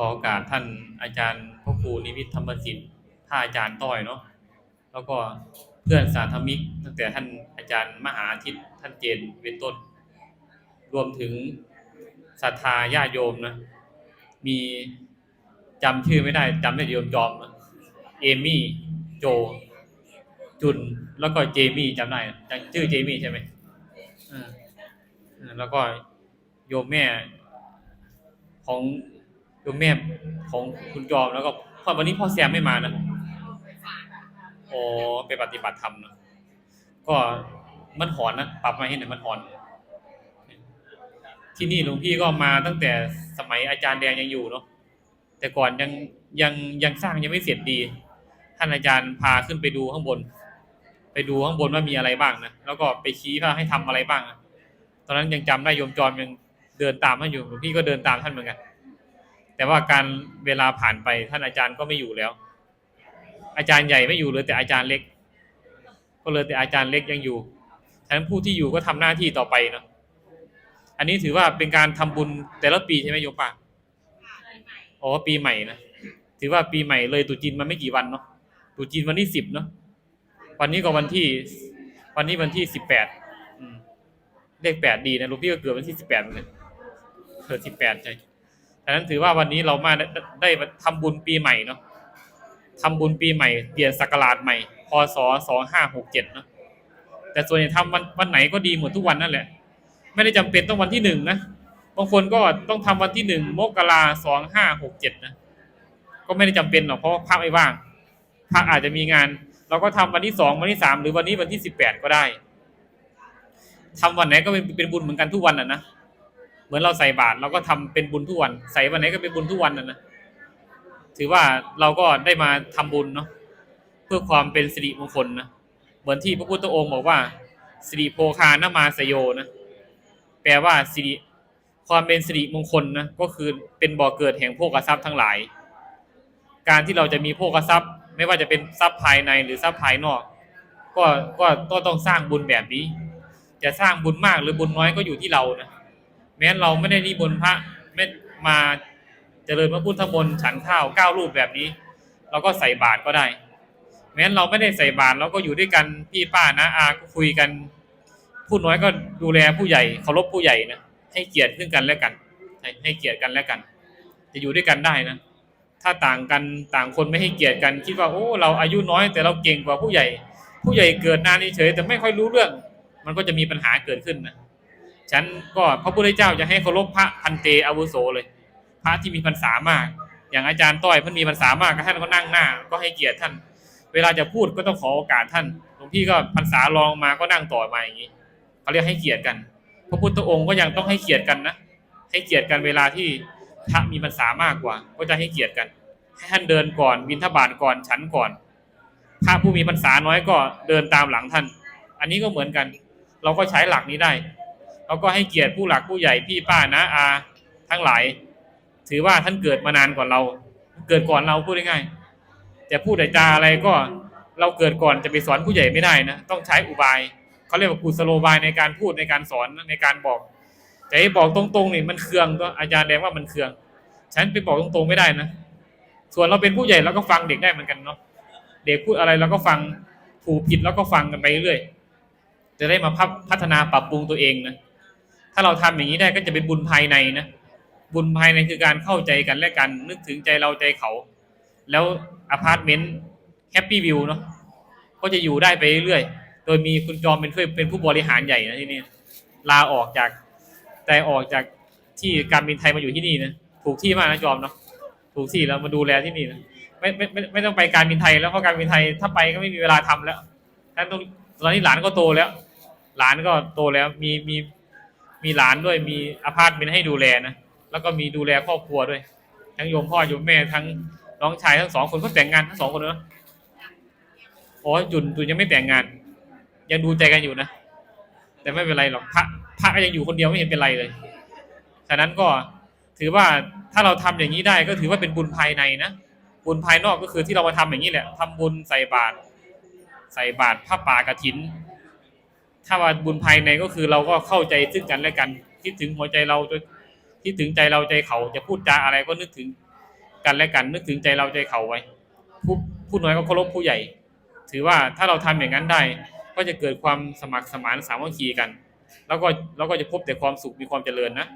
ขอโอกาสท่านอาจารย์พระครูนิวิทย์ธรรมสิทธิ์ท่านอาจารย์ต้อยเนาะแล้วก็เพื่อนสาธมิก ตั้งแต่ท่านอาจารย์มหาอาทิตย์ท่านเจนเป็นต้น รวมถึงศรัทธาญาโยมนะ มีจำชื่อไม่ได้จำได้แต่โยมจอมนะเอมี่โจ จุนแล้วก็เจมี่จำได้จชื่อเจมี่ใช่ไหมออเออแล้วก็โยมแม่ของ โยมแม่ของคุณจอมแล้วก็พ่อวันนี้พ่อแซมไม่มานะโอ้ไปปฏิบัติธรรมนะก็มันหอนนะปรับมาให้หน่อยมันหอน ที่นี่หลวงพี่ก็มาตั้งแต่สมัยอาจารย์แดงยังอยู่เนาะแต่ก่อนยังยังยังสร้างยังไม่เสร็จดี ท่านอาจารย์พาขึ้นไปดูข้างบน ไปดูข้างบนว่ามีอะไรบ้างนะแล้วก็ไปชี้ว่าให้ทำอะไรบ้างนะตอนนั้นยังจำได้โยมจอมยังเดินตามท่านอยู่หลวงพี่ก็เดินตามท่านเหมือนกัน แต่ว่าการเวลาผ่านไปท่านอาจารย์ก็ไม่อยู่แล้ว อาจารย์ใหญ่ไม่อยู่เลยแต่อาจารย์เล็ก ก็เลยแต่อาจารย์เล็กยังอยู่ฉะนั้นผู้ที่อยู่ก็ทำหน้าที่ต่อไปเนาะอันนี้ถือว่าเป็นการทำบุญแต่ละปีใช่ไหมโยมป้าอ๋อปีใหม่นะถือว่าปีใหม่เลยตุจีนมาไม่กี่วันเนาะตุจีนวันที่สิบเนาะวันนี้ก็วันที่ วันนี้วันที่สิบแปดเลขแปดดีนะลูกพี่ก็เกิดวันที่สิบแปดเหมือนกันเกิดสิบแปดใช่ ดังนั้นถือว่าวันนี้เรามาได้ได้ทำบุญปีใหม่เนาะทำบุญปีใหม่ เปลี่ยนศักราชใหม่ พศสองห้าหกเจ็ดเนาะ แต่ส่วนใหญ่ทำวันวันไหนก็ดีหมดทุกวันนั่นแหละ ไม่ได้จำเป็นต้องวันที่หนึ่งนะ บางคนก็ต้องทำวันที่หนึ่งมกราสองห้าหกเจ็ดนะ ก็ไม่ได้จำเป็นหรอกเพราะพระไม่ว่างพระอาจจะมีงาน เราก็ทำวันที่สองวันที่สามหรือวันนี้วันที่สิบแปดก็ได้ทำวันไหนก็เป็นเป็นบุญเหมือนกันทุกวันอะนะ เหมือนเราใส่บาตรเราก็ทำเป็นบุญทุกวัน ใส่วันไหนก็เป็นบุญทุกวันอะนะถือว่าเราก็ได้มาทำบุญเนาะเพื่อความเป็นสิริมงคลนะเหมือนที่พระพุทธองค์บอกว่าสิริโภคานามาสโยนะแปลว่าสิริความเป็นสิริมงคลนะก็คือเป็นบ่อเกิดแห่งโภคทรัพย์ทั้งหลาย การที่เราจะมีโภคทรัพย์ ไม่ว่าจะเป็นทรัพย์ภายในหรือทรัพย์ภายนอก ก็ก็ต้องสร้างบุญแบบนี้ จะสร้างบุญมากหรือบุญน้อยก็อยู่ที่เรานะ แม้นเราไม่ได้นิมนพระไม่มาเจริญพระพุทธมนต์ฉันข้าวเก้ารูปแบบนี้ เราก็ใส่บาตรก็ได้ แม้นเราไม่ได้ใส่บาตรเราก็อยู่ด้วยกันพี่ป้านะอาก็คุยกันผู้น้อยก็ดูแลผู้ใหญ่เคารพผู้ใหญ่นะให้เกียรติซึ่งกันและกัน ให้เกียรติกันและกัน จะอยู่ด้วยกันได้นะ ถ้าต่างกันต่างคนไม่ให้เกียรติกัน คิดว่าโอ้เราอายุน้อย แต่เราเก่งกว่าผู้ใหญ่ ผู้ใหญ่เกิดนานเฉยแต่ไม่ค่อยรู้เรื่อง มันก็จะมีปัญหาเกิดขึ้นนะ ฉันก็พระพุทธเจ้าจะให้เคารพพระพันเตอาวุโสเลย พระที่มีพรรษามาก อย่างอาจารย์ต้อยเพิ่นมีพรรษามากก็ท่านก็นั่งหน้า ก็ให้เกียรติท่าน เวลาจะพูดก็ต้องขอโอกาสท่านหลวงพี่ก็พรรษารองมาก็นั่งต่อมาอย่างนี้เขาเรียกให้เกียรติกัน พระพุทธองค์ก็ยังต้องให้เกียรติกันนะให้เกียรติกันเวลาที่พระมีพรรษามากกว่า ก็จะให้เกียรติกันให้ท่านเดินก่อนบิณฑบาตก่อนฉันก่อนพระผู้มีพรรษาน้อยก็เดินตามหลังท่าน อันนี้ก็เหมือนกัน เราก็ใช้หลักนี้ได้ เราก็ให้เกียรติผู้หลักผู้ใหญ่พี่ป้านะอาทั้งหลาย ถือว่าท่านเกิดมานานกว่าเรา เกิดก่อนเราพูดง่ายๆแต่พูดแต่จาอะไรก็เราเกิดก่อนจะไปสอนผู้ใหญ่ไม่ได้นะต้องใช้อุบายเขาเรียกว่ากุศโลบายในการพูดในการสอนในการบอกจะให้บอกตรงๆนี่มันเคืองก็อาจารย์แดงว่ามันเคือง ฉันไปบอกตรงๆไม่ได้นะ ส่วนเราเป็นผู้ใหญ่เราก็ฟังเด็กได้เหมือนกันเนาะเด็กพูดอะไรเราก็ฟังถูกผิดเราก็ฟังกันไปเรื่อยจะได้มาพพัฒนาปรับปรุงตัวเองนะ ถ้าเราทำอย่างนี้ได้ก็จะเป็นบุญภายในนะบุญภายในคือการเข้าใจกันและกันนึกถึงใจเราใจเขา แล้วอพาร์ตเมนต์แฮปปี้วิวเนาะก็จะอยู่ได้ไปเรื่อยๆโดยมีคุณจอมเป็นช่วยเป็นผู้บริหารใหญ่นะที่นี่ลาออกจากแต่ออกจากที่การบินไทยมาอยู่ที่นี่นะถูกที่มากนะจอมเนาะถูกที่แล้วมาดูแลที่นี่นะไม่ไม่ไม่ไม่ต้องไปการบินไทยแล้วเพราะการบินไทยถ้าไปก็ไม่มีเวลาทำแล้วท่านตอนนี้หลานก็โตแล้ว หลานก็โตแล้วมีมี มีหลานด้วยมีอพาร์ตเมนต์ให้ดูแลนะแล้วก็มีดูแลครอบครัวด้วย ทั้งโยมพ่อโยมแม่ทั้งน้องชายทั้งสองคนก็แต่งงานทั้งสองคนเนอะอ้ยจุนจุนยังไม่แต่งงาน ยังดูใจกันอยู่นะแต่ไม่เป็นไรหรอกพระพระก็ยังอยู่คนเดียวไม่เห็นเป็นไรเลยฉะนั้นก็ถือว่าถ้าเราทำอย่างนี้ได้ก็ถือว่าเป็นบุญภายในนะบุญภายนอกก็คือที่เรามาทำอย่างนี้แหละทำบุญใส่บาตรใส่บาตรผ้าป่ากฐิน ถ้าว่าบุญภายในก็คือเราก็เข้าใจซึ่งกันและกันคิดถึงหัวใจเราจนคิดถึงใจเราใจเขาจะพูดจาอะไรก็นึกถึงกันและกัน นึกถึงใจเราใจเขาไว้ผู้ผู้น้อยก็เคารพผู้ใหญ่ ถือว่าถ้าเราทำอย่างนั้นได้ ก็จะเกิดความสมัครสมานสามัคคีกัน แล้วก็เราก็จะพบแต่ความสุขมีความเจริญนะ